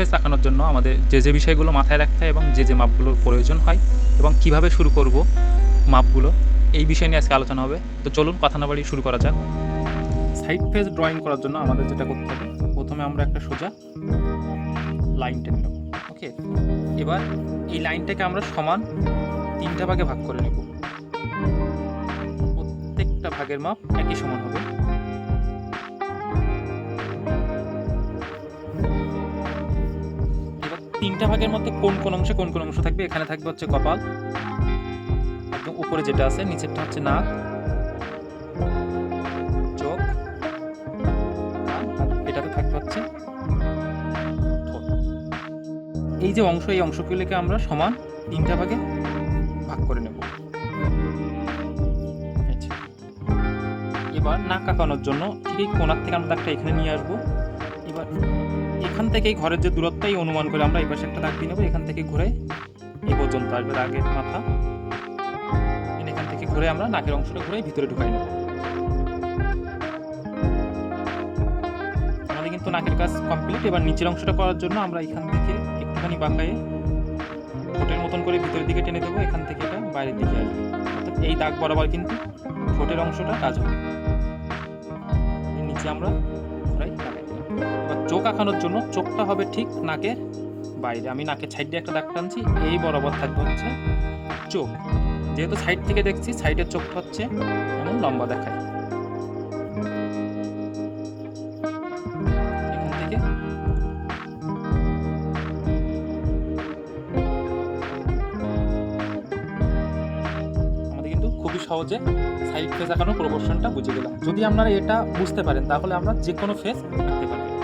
Face আঁকানোর জন্য আমাদের যে যে বিষয়গুলো মাথায় রাখতে হয় এবং যে যে মাপগুলোর প্রয়োজন হয় এবং কীভাবে শুরু করব মাপগুলো, এই বিষয় নিয়ে আজকে আলোচনা হবে। তো চলুন কথা না বাড়ি শুরু করা যাক। সাইড ফেস ড্রয়িং করার জন্য আমাদের যেটা করতে হবে, প্রথমে আমরা একটা সোজা লাইন টেনে নেব ওকে এবার এই লাইনটাকে আমরা সমান তিনটা ভাগে ভাগ করে নেব। প্রত্যেকটা ভাগের মাপ একই সমান হবে। তিনটা ভাগের মধ্যে কোন কোন অংশে কোন কোন অংশ থাকবে? এখানে থাকবে হচ্ছে কপাল। একদম উপরে যেটা আছে, নিচেরটা হচ্ছে নাক। চোখ। হচ্ছে এই যে অংশ, এই অংশগুলিকে আমরা সমান তিনটা ভাগে ভাগ করে নেব। এই এবার নাক আঁকানোর জন্য ঠিক এই কোনার থেকে আমরা দাগটা এখানে নিয়ে আসব। এখান থেকে ঘরের যে দূরত্বই অনুমান করে আমরা এই পাশে একটা দাগ দিয়ে নেব, এখান থেকে ঘুরে এই পর্যন্ত আসবে আগের মাথা। এখান থেকে ঘুরে আমরা নাকের অংশটা ঘুরে ভিতরে ঢুকাই নেব। আমাদের কিন্তু নাকের কাজ কমপ্লিট এবার নিচের অংশটা করার জন্য আমরা এখান থেকে একটুখানি বাঁকায়ে ঠোঁটের মতন করে ভিতরের দিকে টেনে দেবো, এখান থেকে এটা বাইরের দিকে আসবে। অর্থাৎ এই দাগ বরাবর কিন্তু ঠোঁটের অংশটা কাজ হবে। নিচে আমরা ঘোরাই লাগাই এবার চোখ আঁকানোর জন্য চোখটা হবে ঠিক নাকের বাইরে। আমি নাকের সাইড দিয়ে একটা দাগ আনছি এই বরাবর থাকবে হচ্ছে চোখ। যেহেতু সাইড থেকে দেখছি সাইডের চোখটা হচ্ছে এমন লম্বা দেখায়। খুবই সহজে সাইড ফেস আঁকানোর প্রপোর্শনটা বুঝে গেলাম। যদি আপনারা এটা বুঝতে পারেন, তাহলে আমরা যে কোনো ফেস আঁকতে পারি